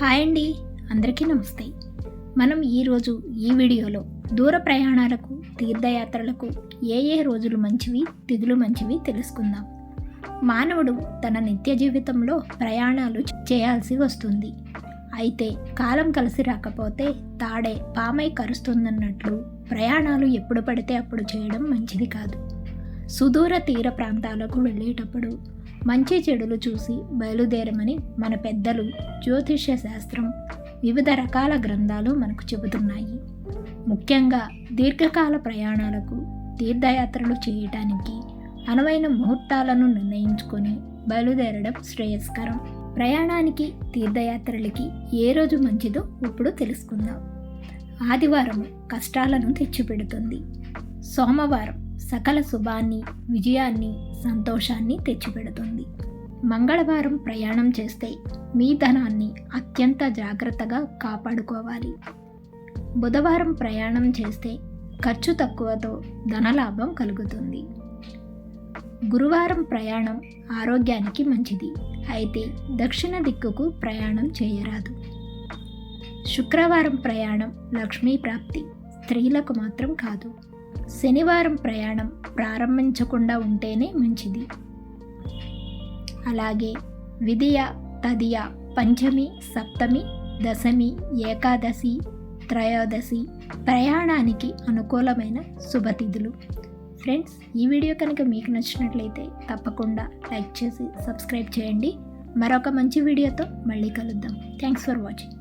Hi అండి. అందరికీ నమస్తే. మనం ఈరోజు ఈ వీడియోలో దూర ప్రయాణాలకు తీర్థయాత్రలకు ఏ ఏ రోజులు మంచివి తిథులు మంచివి తెలుసుకుందాం. మానవుడు తన నిత్య జీవితంలో ప్రయాణాలు చేయాల్సి వస్తుంది. అయితే కాలం కలిసి రాకపోతే తాడే పామై కరుస్తుందన్నట్లు ప్రయాణాలు ఎప్పుడు పడితే అప్పుడు చేయడం మంచిది కాదు. సుదూర తీర ప్రాంతాలకు వెళ్ళేటప్పుడు మంచి చెడులు చూసి బయలుదేరమని మన పెద్దలు జ్యోతిష్య శాస్త్రం వివిధ రకాల గ్రంథాలు మనకు చెబుతున్నాయి. ముఖ్యంగా దీర్ఘకాల ప్రయాణాలకు తీర్థయాత్రలు చేయటానికి అనువైన ముహూర్తాలను నిర్ణయించుకొని బయలుదేరడం శ్రేయస్కరం. ప్రయాణానికి తీర్థయాత్రలకి ఏ రోజు మంచిదో ఇప్పుడు తెలుసుకుందాం. ఆదివారం కష్టాలను తెచ్చిపెడుతుంది. సోమవారం సకల శుభాన్ని విజయాన్ని సంతోషాన్ని తెచ్చిపెడుతుంది. మంగళవారం ప్రయాణం చేస్తే మీ ధనాన్ని అత్యంత జాగ్రత్తగా కాపాడుకోవాలి. బుధవారం ప్రయాణం చేస్తే ఖర్చు తక్కువతో ధనలాభం కలుగుతుంది. గురువారం ప్రయాణం ఆరోగ్యానికి మంచిది. అయితే దక్షిణ దిక్కుకు ప్రయాణం చేయరాదు. శుక్రవారం ప్రయాణం లక్ష్మీ ప్రాప్తి. స్త్రీలకు మాత్రం కాదు. శనివారం ప్రయాణం ప్రారంభించకుండా ఉంటేనే మంచిది. అలాగే విధియ తదియ పంచమి సప్తమి దశమి ఏకాదశి త్రయోదశి ప్రయాణానికి అనుకూలమైన శుభతిథులు. ఫ్రెండ్స్ ఈ వీడియో కనుక మీకు నచ్చినట్లయితే తప్పకుండా లైక్ చేసి సబ్స్క్రైబ్ చేయండి. మరొక మంచి వీడియోతో మళ్ళీ కలుద్దాం. Thanks for watching.